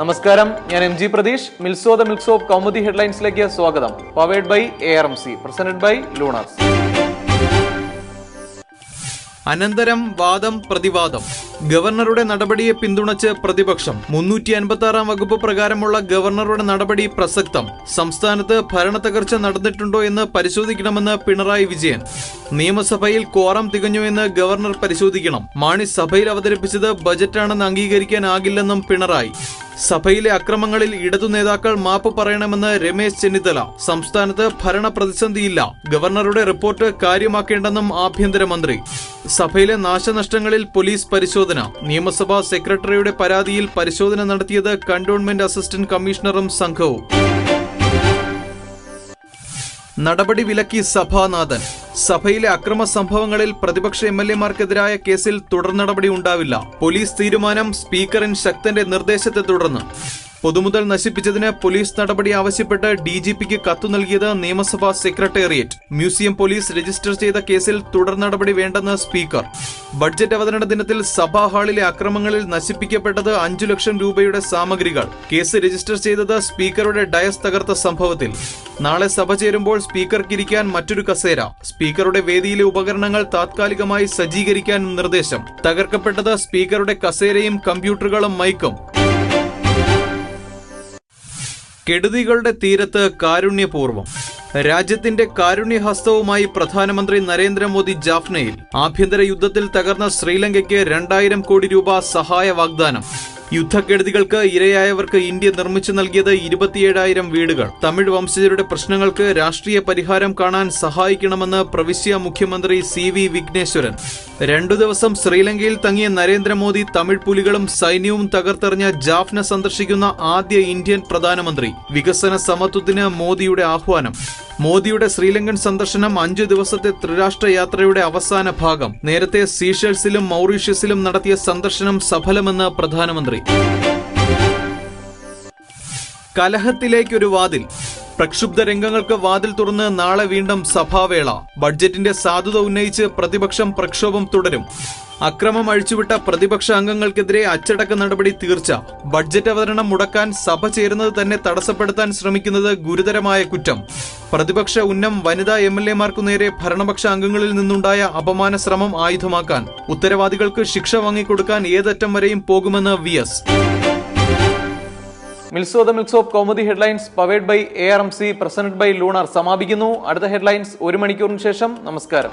നമസ്കാരം. ഞാൻ M G Pratheesh. മിൽസോ ദ മിൽക്സ് ഓഫ് കൗമുദി ഹെഡ്ലൈൻസിലേക്ക് സ്വാഗതം. Powered by A R M C presented by Lunas അനന്തരം വാദം പ്രതിവാദം. ഗവർണറുടെ നടപടിയെ പിന്തുണച്ച് പ്രതിപക്ഷം. മുന്നൂറ്റി അൻപത്തി ആറാം വകുപ്പ് പ്രകാരമുള്ള ഗവർണറുടെ നടപടി പ്രസക്തം. സംസ്ഥാനത്ത് ഭരണത്തകർച്ച നടന്നിട്ടുണ്ടോ എന്ന് പരിശോധിക്കണമെന്ന് പിണറായി വിജയൻ. നിയമസഭയിൽ കോറം തികഞ്ഞു എന്ന് ഗവർണർ പരിശോധിക്കണം. മാണി സഭയിൽ അവതരിപ്പിച്ചത് ബജറ്റാണെന്ന് അംഗീകരിക്കാനാകില്ലെന്നും പിണറായി. സഭയിലെ അക്രമങ്ങളിൽ ഇടതു നേതാക്കൾ മാപ്പ് പറയണമെന്ന് രമേശ് ചെന്നിത്തല. സംസ്ഥാനത്ത് ഭരണ പ്രതിസന്ധിയില്ല. ഗവർണറുടെ റിപ്പോർട്ട് കാര്യമാക്കേണ്ടെന്നും ആഭ്യന്തരമന്ത്രി. സഭയിലെ നാശനഷ്ടങ്ങളിൽ പോലീസ് പരിശോധന. നിയമസഭാ സെക്രട്ടറിയുടെ പരാതിയിൽ പരിശോധന നടത്തിയത് കണ്ടോൺമെന്റ് അസിസ്റ്റന്റ് കമ്മീഷണറും സംഘവും. നടപടി വിലക്കി സഭാനാഥൻ. സഭയിലെ അക്രമ സംഭവങ്ങളിൽ പ്രതിപക്ഷ എം എൽ എമാർക്കെതിരായ കേസിൽ തുടർ നടപടി ഉണ്ടാവില്ല. പോലീസ് തീരുമാനം സ്പീക്കറിൻ ശക്തന്റെ നിർദ്ദേശത്തെ തുടർന്ന്. പൊതുമുതൽ നശിപ്പിച്ചതിന് പോലീസ് നടപടി ആവശ്യപ്പെട്ട് ഡി ജി പിക്ക് കത്തു നൽകിയത് നിയമസഭാ സെക്രട്ടേറിയറ്റ്. മ്യൂസിയം പോലീസ് രജിസ്റ്റർ ചെയ്ത കേസിൽ തുടർ നടപടി വേണ്ടെന്ന് സ്പീക്കർ. ബഡ്ജറ്റ് അവതരണ ദിനത്തിൽ സഭാ ഹാളിലെ അക്രമങ്ങളിൽ നശിപ്പിക്കപ്പെട്ടത് അഞ്ചു ലക്ഷം രൂപയുടെ സാമഗ്രികൾ. കേസ് രജിസ്റ്റർ ചെയ്തത് സ്പീക്കറുടെ ഡയസ് തകർത്ത സംഭവത്തിൽ. നാളെ സഭ ചേരുമ്പോൾ സ്പീക്കർക്കിരിക്കാൻ മറ്റൊരു കസേര. സ്പീക്കറുടെ വേദിയിലെ ഉപകരണങ്ങൾ താത്കാലികമായി സജ്ജീകരിക്കാൻ നിർദ്ദേശം. തകർക്കപ്പെട്ടത് സ്പീക്കറുടെ കസേരയും കമ്പ്യൂട്ടറുകളും മൈക്കും. കെടുതികളുടെ തീരത്ത് കാരുണ്യപൂർവം. രാജ്യത്തിന്റെ കാരുണ്യഹസ്തവുമായി പ്രധാനമന്ത്രി നരേന്ദ്രമോദി ജാഫ്നയിൽ ആഭ്യന്തര യുദ്ധത്തിൽ തകർന്ന ശ്രീലങ്കയ്ക്ക് രണ്ടായിരം കോടി രൂപ സഹായ വാഗ്ദാനം. യുദ്ധക്കെടുതികൾക്ക് ഇരയായവർക്ക് ഇന്ത്യ നിർമ്മിച്ചു നൽകിയത് ഇരുപത്തിയേഴായിരം വീടുകൾ. തമിഴ് വംശജരുടെ പ്രശ്നങ്ങൾക്ക് രാഷ്ട്രീയ പരിഹാരം കാണാൻ സഹായിക്കണമെന്ന് പ്രവിശ്യ മുഖ്യമന്ത്രി സി വി വിഘ്നേശ്വരൻ. രണ്ടു ദിവസം ശ്രീലങ്കയിൽ തങ്ങിയ നരേന്ദ്രമോദി തമിഴ് പുലികളും സൈന്യവും തകർത്തെറിഞ്ഞ ജാഫ്ന സന്ദർശിക്കുന്ന ആദ്യ ഇന്ത്യൻ പ്രധാനമന്ത്രി. വികസന സമത്വത്തിന് മോദിയുടെ ആഹ്വാനം. മോദിയുടെ ശ്രീലങ്കൻ സന്ദർശനം അഞ്ചു ദിവസത്തെ ത്രിരാഷ്ട്ര യാത്രയുടെ അവസാന ഭാഗം. നേരത്തെ സീഷൽസിലും മൗറീഷ്യസിലും നടത്തിയ സന്ദർശനം സഫലമെന്ന് പ്രധാനമന്ത്രി. കലഹത്തിലേക്കൊരു വാതിൽ. പ്രക്ഷുബ്ധ രംഗങ്ങൾക്ക് വാതിൽ തുറന്ന് നാളെ വീണ്ടും സഭാവേള. ബഡ്ജറ്റിന്റെ സാധുത ഉന്നയിച്ച് പ്രതിപക്ഷം പ്രക്ഷോഭം തുടരും. അക്രമം അഴിച്ചുവിട്ട പ്രതിപക്ഷ അംഗങ്ങൾക്കെതിരെ അച്ചടക്ക നടപടി തീർച്ച. ബഡ്ജറ്റ് അവതരണം മുടക്കാൻ സഭ ചേരുന്നത് തന്നെ തടസ്സപ്പെടുത്താൻ ശ്രമിക്കുന്നത് ഗുരുതരമായ കുറ്റം. പ്രതിപക്ഷ ഉന്നം വനിതാ എം എൽ എമാർക്കു നേരെ ഭരണപക്ഷ അംഗങ്ങളിൽ നിന്നുണ്ടായ അപമാന ശ്രമം ആയുധമാക്കാൻ. ഉത്തരവാദികൾക്ക് ശിക്ഷ വാങ്ങിക്കൊടുക്കാൻ ഏതറ്റം വരെയും പോകുമെന്ന് V S. മിൽസോ the milks of comedy headlines powered by A R M C presented by lunar സമാപിക്കുന്നു. അടുത്ത ഹെഡ്ലൈൻസ് ഒരു മണിക്കൂറിന് ശേഷം. നമസ്കാരം.